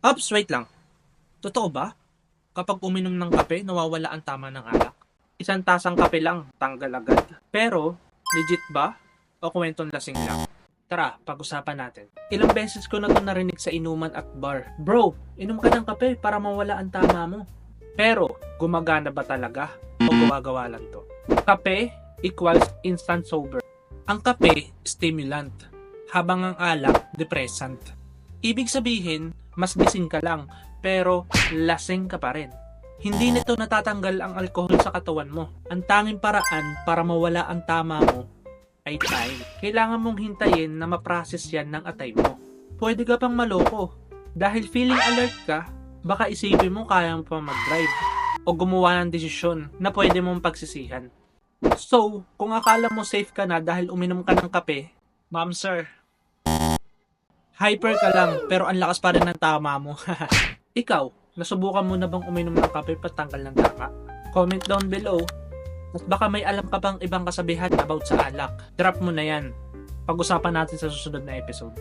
Ups, wait lang. Totoo ba? Kapag uminom ng kape, nawawala ang tama ng alak? Isang tasang kape lang, tanggal agad. Pero, legit ba? O kwentong lasing lang? Tara, pag-usapan natin. Ilang beses ko na to narinig sa inuman at bar. Bro, inom ka ng kape para mawala ang tama mo. Pero, gumagana ba talaga? O gawa-gawa lang to? Kape equals instant sober. Ang kape, stimulant. Habang ang alak, depressant. Ibig sabihin, mas gising ka lang, pero lasing ka pa rin. Hindi nito natatanggal ang alkohol sa katawan mo. Ang tanging paraan para mawala ang tama mo ay time. Kailangan mong hintayin na ma-process yan ng atay mo. Pwede ka pang maloko. Dahil feeling alert ka, baka isipin mo kaya mo pa mag-drive o gumawa ng desisyon na pwede mong pagsisihan. So, kung akala mo safe ka na dahil uminom ka ng kape, ma'am sir, hyper ka lang pero ang lakas pa rin ng tama mo. Ikaw, nasubukan mo na bang uminom ng kape patanggal ng tama? Comment down below. At baka may alam ka pang ibang kasabihan about sa alak. Drop mo na yan. Pag-usapan natin sa susunod na episode.